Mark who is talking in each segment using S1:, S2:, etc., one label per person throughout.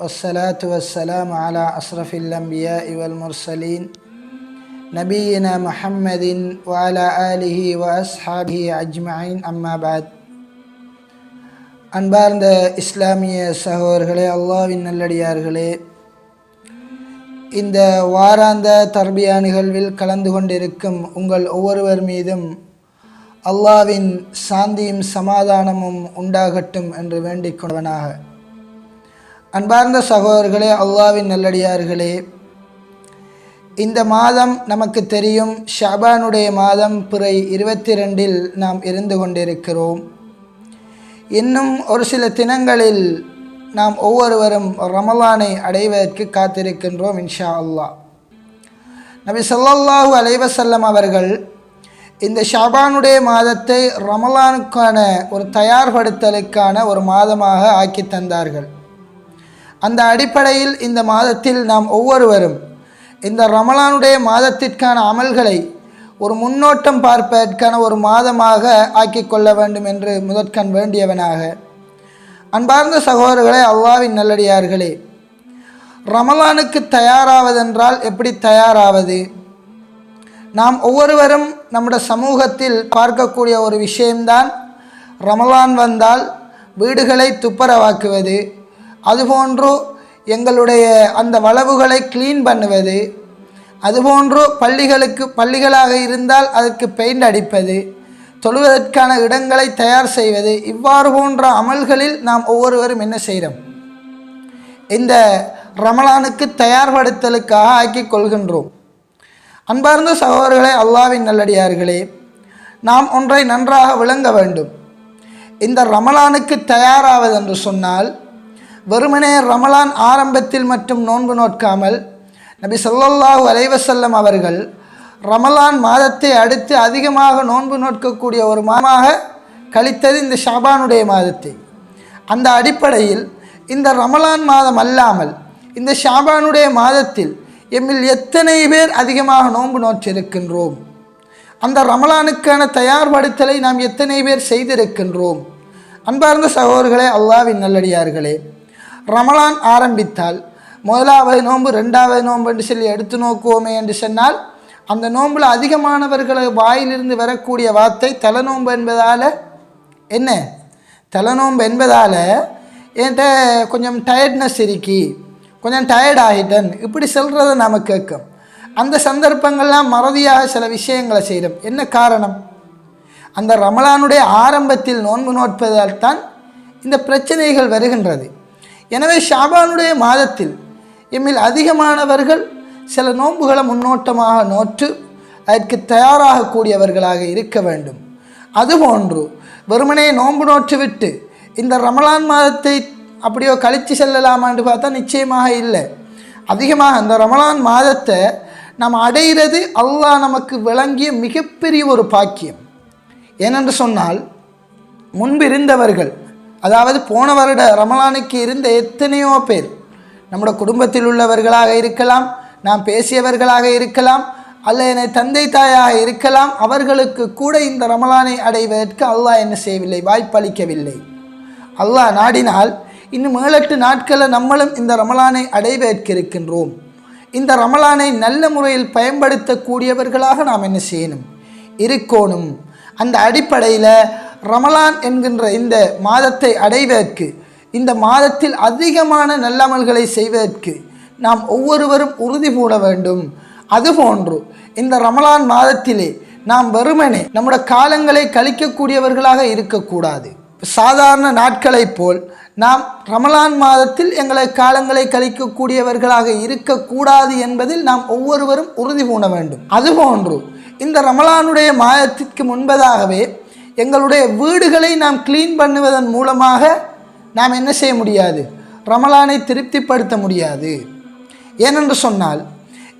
S1: والصلاة والسلام على أشرف الأنبياء والمرسلين نبينا محمد وعلى آله وأصحابه أجمعين أما بعد அன்பார்ந்த இஸ்லாமிய சகோதரர்களே அல்லாவின் நல்லடியார்களே இந்த வாராந்த தர்பியா நிகழ்வில் கலந்து கொண்டிருக்கும் உங்கள் ஒவ்வொருவர் மீதும் அல்லாவின் சாந்தியும் சமாதானமும் உண்டாகட்டும் என்று வேண்டிக் கொண்டவனாக அன்பார்ந்த சகோதரர்களே அல்லாவின் நல்லடியார்களே இந்த மாதம் நமக்கு தெரியும் ஷபானுடைய மாதம் பிறை இருபத்தி ரெண்டில் நாம் இருந்து கொண்டிருக்கிறோம். இன்னும் ஒரு சில தினங்களில் நாம் ஒவ்வொருவரும் ரமலானை அடைவதற்கு காத்திருக்கின்றோம் இன்ஷா அல்லாஹ். நபி ஸல்லல்லாஹு அலைவசல்லம் அவர்கள் இந்த ஷாபானுடைய மாதத்தை ரமலானுக்கான ஒரு தயார்படுத்தலுக்கான ஒரு மாதமாக ஆக்கி தந்தார்கள். அந்த அடிப்படையில் இந்த மாதத்தில் நாம் ஒவ்வொருவரும் இந்த ரமலானுடைய மாதத்திற்கான அமல்களை ஒரு முன்னோட்டம் பார்ப்பதற்கான ஒரு மாதமாக ஆக்கி கொள்ள வேண்டும் என்று முதற்கண் வேண்டியவனாக. அன்பார்ந்த சகோதரர்களே அல்லாவின் நல்லடியார்களே ரமலானுக்கு தயாராவதென்றால் எப்படி தயாராவது? நாம் ஒவ்வொருவரும் நம்முடைய சமூகத்தில் பார்க்கக்கூடிய ஒரு விஷயம்தான் ரமலான் வந்தால் வீடுகளை துப்புரவாக்குவது அதுபோன்று எங்களுடைய அந்த வளவுகளை க்ளீன் பண்ணுவது அதுபோன்று பள்ளிகளுக்கு பள்ளிகளாக இருந்தால் அதற்கு பெயிண்ட் அடிப்பது தொழுவதற்கான இடங்களை தயார் செய்வது இவ்வாறு போன்ற அமல்களில் நாம் ஒவ்வொருவரும் என்ன செய்கிறோம்? இந்த ரமலானுக்கு தயார்படுத்தலுக்காக ஆக்கிக் கொள்கின்றோம். அன்பார்ந்த சகோதரர்களே அல்லாவின் நல்லடியார்களே நாம் ஒன்றை நன்றாக விளங்க வேண்டும். இந்த ரமலானுக்கு தயாராவது என்று சொன்னால் வெறுமனே ரமலான் ஆரம்பத்தில் மட்டும் நோன்பு நோட்காமல் நபி சொல்லல்லாஹு அலைவசல்லம் அவர்கள் ரமலான் மாதத்தை அடுத்து அதிகமாக நோன்பு நோட்கக்கூடிய ஒரு மாதமாக கழித்தது இந்த ஷாபானுடைய மாதத்தை. அந்த அடிப்படையில் இந்த ரமலான் மாதம் அல்லாமல் இந்த ஷாபானுடைய மாதத்தில் எம்மில் எத்தனை பேர் அதிகமாக நோன்பு நோற்றிருக்கின்றோம்? அந்த ரமலானுக்கான தயார்படுத்தலை நாம் எத்தனை பேர் செய்திருக்கின்றோம்? அன்பார்ந்த சகோதரர்களே அல்லாவின் நல்லடியார்களே ரமலான் ஆரம்பித்தால் முதலாவது நோன்பு ரெண்டாவது நோன்பு என்று சொல்லி எடுத்து நோக்குவோமே என்று சொன்னால் அந்த நோன்பில் அதிகமானவர்களை வாயிலிருந்து வரக்கூடிய வார்த்தை தலைநோன்பு என்பதால் என்ன? தலைநோன்பு என்பதால் என்கிட்ட கொஞ்சம் டயர்ட்னஸ் இருக்கி கொஞ்சம் டயர்ட் ஆகிட்டேன் இப்படி சொல்கிறத நாம் கேட்கும். அந்த சந்தர்ப்பங்கள்லாம் மறதியாக சில விஷயங்களை செய்கிறோம். என்ன காரணம்? அந்த ரமலானுடைய ஆரம்பத்தில் நோன்பு நோட்பதால் தான் இந்த பிரச்சனைகள் வருகின்றது. எனவே ஷாபானுடைய மாதத்தில் எம்மில் அதிகமானவர்கள் சில நோன்புகளை முன்னோட்டமாக நோற்று அதற்கு தயாராகக்கூடியவர்களாக இருக்க வேண்டும். அதுபோன்று வெறுமனே நோன்பு நோற்றுவிட்டு இந்த ரமலான் மாதத்தை அப்படியோ கழித்து செல்லலாமான்னு பார்த்தா நிச்சயமாக இல்லை. அதிகமாக அந்த ரமலான் மாதத்தை நாம் அடைகிறது அல்லாஹ் நமக்கு விளங்கிய மிகப்பெரிய ஒரு பாக்கியம். ஏனென்று சொன்னால் முன்பிருந்தவர்கள் அதாவது போன வருட ரமலானுக்கு இருந்த எத்தனையோ பேர் நம்முடைய குடும்பத்தில் உள்ளவர்களாக இருக்கலாம் நாம் பேசியவர்களாக இருக்கலாம் அல்ல என்னை தந்தை தாயாக இருக்கலாம் அவர்களுக்கு கூட இந்த ரமலானை அடைவதற்கு அல்லாஹ் என்ன செய்யவில்லை வாய்ப்பளிக்கவில்லை. அல்லாஹ் நாடினால் இன்னும் ஏழெட்டு நாட்களில் நம்மளும் இந்த ரமலானை அடைவதற்கு இருக்கின்றோம். இந்த ரமலானை நல்ல முறையில் பயன்படுத்தக்கூடியவர்களாக நாம் என்ன செய்யணும்? இருக்கணும். அந்த அடிப்படையில் ரமலான் என்கின்ற இந்த மாதத்தை அடைவதற்கு இந்த மாதத்தில் அதிகமான நல்லமல்களை செய்வதற்கு நாம் ஒவ்வொருவரும் உறுதி பூட வேண்டும். அதுபோன்று இந்த ரமலான் மாதத்திலே நாம் வெறுமனே நம்முடைய காலங்களை கழிக்கக்கூடியவர்களாக இருக்கக்கூடாது. சாதாரண நாட்களைப் போல் நாம் ரமலான் மாதத்தில் எங்களை காலங்களை கழிக்கக்கூடியவர்களாக இருக்கக்கூடாது என்பதில் நாம் ஒவ்வொருவரும் உறுதி பூண வேண்டும். அதுபோன்று இந்த ரமலானுடைய மாதத்திற்கு முன்பதாகவே எங்களுடைய வீடுகளை நாம் க்ளீன் பண்ணுவதன் மூலமாக நாம் என்ன செய்ய முடியாது? ரமலானை திருப்திப்படுத்த முடியாது. ஏனென்று சொன்னால்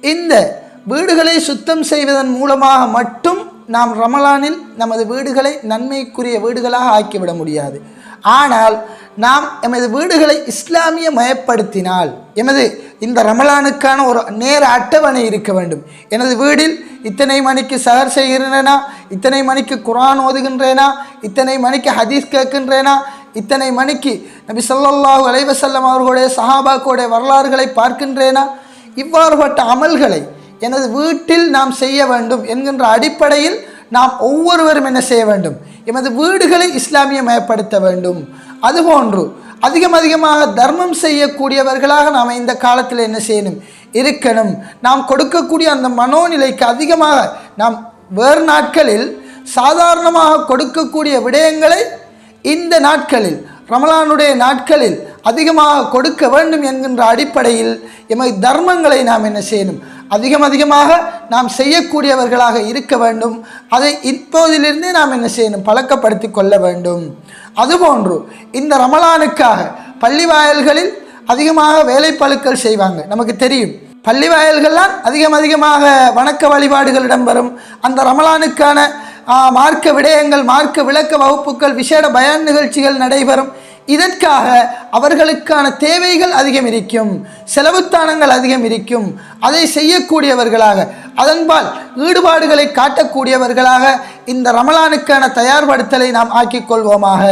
S1: இந்த வீடுகளை சுத்தம் செய்வதன் மூலமாக மட்டும் நாம் ரமலானில் நமது வீடுகளை நன்மைக்குரிய வீடுகளாக ஆக்கிவிட முடியாது. ஆனால் நாம் எமது வீடுகளை இஸ்லாமிய மயப்படுத்தினால் எமது இந்த ரமலானுக்கான ஒரு நேர அட்டவணை இருக்க வேண்டும். எனது வீடில் இத்தனை மணிக்கு சகர் செய்கின்றேனா? இத்தனை மணிக்கு குரான் ஓதுகின்றேனா? இத்தனை மணிக்கு ஹதீஸ் கேட்கின்றேனா? இத்தனை மணிக்கு நபி சொல்லாஹு அலைவசல்லம் அவர்களுடைய சஹாபாக்களுடைய வரலாறுகளை பார்க்கின்றேனா? இவ்வாறுபட்ட அமல்களை எனது வீட்டில் நாம் செய்ய வேண்டும் என்கின்ற அடிப்படையில் நாம் ஒவ்வொருவரும் என்ன செய்ய வேண்டும்? எமது வீடுகளை இஸ்லாமியமயப்படுத்த வேண்டும். அதுபோன்று அதிகம் அதிகமாக தர்மம் செய்யக்கூடியவர்களாக நாம் இந்த காலத்தில் என்ன செய்யணும்? இருக்கணும். நாம் கொடுக்கக்கூடிய அந்த மனோநிலைக்கு அதிகமாக நாம் வேறு நாட்களில் சாதாரணமாக கொடுக்கக்கூடிய விடயங்களை இந்த நாட்களில் ரமலானுடைய நாட்களில் அதிகமாக கொடுக்க வேண்டும் என்கின்ற அடிப்படையில் எமது தர்மங்களை நாம் என்ன செய்யணும்? அதிகம் அதிகமாக நாம் செய்யக்கூடியவர்களாக இருக்க வேண்டும். அதை இப்போதிலிருந்தே நாம் என்ன செய்யணும்? பழக்கப்படுத்தி கொள்ள வேண்டும். அதுபோன்று இந்த ரமலானுக்காக பள்ளி வாயல்களில் அதிகமாக வேலைப்பழுக்கள் செய்வாங்க. நமக்கு தெரியும். பள்ளி வாயல்கள்லாம் அதிகம் அதிகமாக வணக்க வழிபாடுகள் இடம்பெறும். அந்த ரமலானுக்கான மார்க்க விடயங்கள் மார்க்க விளக்க வகுப்புகள் விசேட பயன் நிகழ்ச்சிகள் நடைபெறும். இதற்காக அவர்களுக்கான தேவைகள் அதிகம் இருக்கும் செலவுத்தானங்கள் அதிகம் இருக்கும். அதை செய்யக்கூடியவர்களாக அதன்பால் ஈடுபாடுகளை காட்டக்கூடியவர்களாக இந்த ரமலானுக்கான தயார்படுத்தலை நாம் ஆக்கிக் கொள்வோமாக.